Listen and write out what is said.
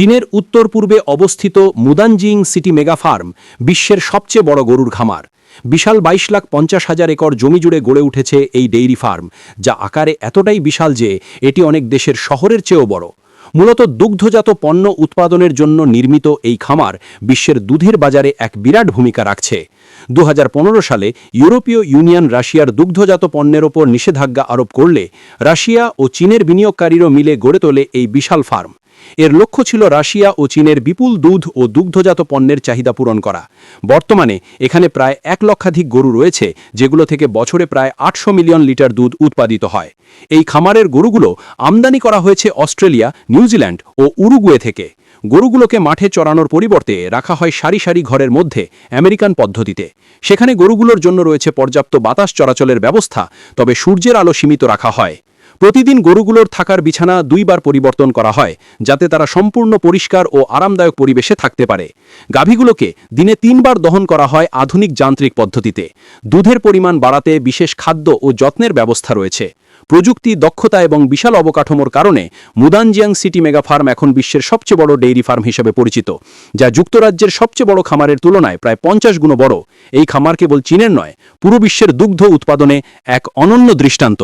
চীনের উত্তর পূর্বে অবস্থিত মুদানজিং সিটি মেগা ফার্ম, বিশ্বের সবচেয়ে বড় গরুর খামার। বিশাল বাইশ লাখ পঞ্চাশ হাজার একর জমি জুড়ে গড়ে উঠেছে এই ডেইরি ফার্ম, যা আকারে এতটাই বিশাল যে এটি অনেক দেশের শহরের চেয়েও বড়। মূলত দুগ্ধজাত পণ্য উৎপাদনের জন্য নির্মিত এই খামার বিশ্বের দুধের বাজারে এক বিরাট ভূমিকা রাখছে। দু হাজার পনেরো সালে ইউরোপীয় ইউনিয়ন রাশিয়ার দুগ্ধজাত পণ্যের ওপর নিষেধাজ্ঞা আরোপ করলে রাশিয়া ও চীনের বিনিয়োগকারীরও মিলে গড়ে তোলে এই বিশাল ফার্ম। এর লক্ষ্য ছিল রাশিয়া ও চীনের বিপুল দুধ ও দুগ্ধজাত পণ্যের চাহিদা পূরণ করা। বর্তমানে এখানে প্রায় এক লক্ষাধিক গরু রয়েছে, যেগুলো থেকে বছরে প্রায় আটশো মিলিয়ন লিটার দুধ উৎপাদিত হয়। এই খামারের গরুগুলো আমদানি করা হয়েছে অস্ট্রেলিয়া, নিউজিল্যান্ড ও উরুগুয়ে থেকে। গরুগুলোকে মাঠে চড়ানোর পরিবর্তে রাখা হয় সারি সারি ঘরের মধ্যে, আমেরিকান পদ্ধতিতে। সেখানে গরুগুলোর জন্য রয়েছে পর্যাপ্ত বাতাস চলাচলের ব্যবস্থা, তবে সূর্যের আলো সীমিত রাখা হয়। প্রতিদিন গরুগুলোর থাকার বিছানা দুইবার পরিবর্তন করা হয়, যাতে তারা সম্পূর্ণ পরিষ্কার ও আরামদায়ক পরিবেশে থাকতে পারে। গাভীগুলোকে দিনে তিনবার দহন করা হয় আধুনিক যান্ত্রিক পদ্ধতিতে। দুধের পরিমাণ বাড়াতে বিশেষ খাদ্য ও যত্নের ব্যবস্থা রয়েছে। প্রযুক্তি, দক্ষতা এবং বিশাল অবকাঠামোর কারণে মুদানজিয়াং সিটি মেগা ফার্ম এখন বিশ্বের সবচেয়ে বড় ডেইরি ফার্ম হিসেবে পরিচিত, যা যুক্তরাজ্যের সবচেয়ে বড় খামারের তুলনায় প্রায় পঞ্চাশ গুণ বড়। এই খামার কেবল চীনের নয়, পুরো বিশ্বের দুগ্ধ উৎপাদনে এক অনন্য দৃষ্টান্ত।